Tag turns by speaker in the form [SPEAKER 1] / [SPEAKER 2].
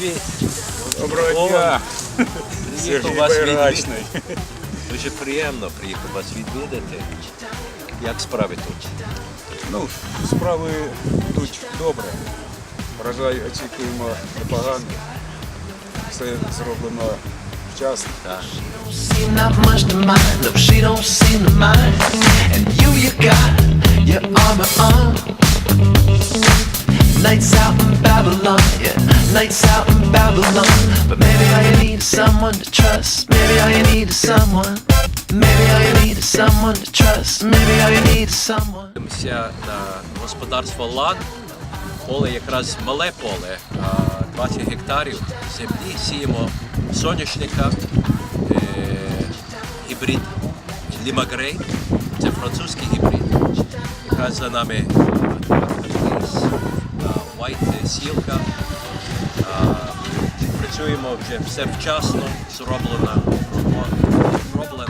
[SPEAKER 1] Привіт.
[SPEAKER 2] Доброго дня, Сергій
[SPEAKER 1] вас.
[SPEAKER 2] Байрачний.
[SPEAKER 1] Дуже приємно приїхав вас відвідати. Як справи тут?
[SPEAKER 2] Ну, справи йдуть добре. Врожай очікуємо непогано. Все зроблено вчасно.
[SPEAKER 1] Так.
[SPEAKER 3] Nights out in Babylon, yeah, in Babylon. But maybe need is someone to trust. Maybe you need someone. Maybe you need someone to trust. Maybe you need.
[SPEAKER 1] Дивимося на господарство Лан. Поле якраз мале поле, 20 гектарів землі. Сіємо соняшника, е, гібрид Лімагрей. Це французький гібрид. Якраз за нами White Працюємо вже все вчасно, зроблено, робота.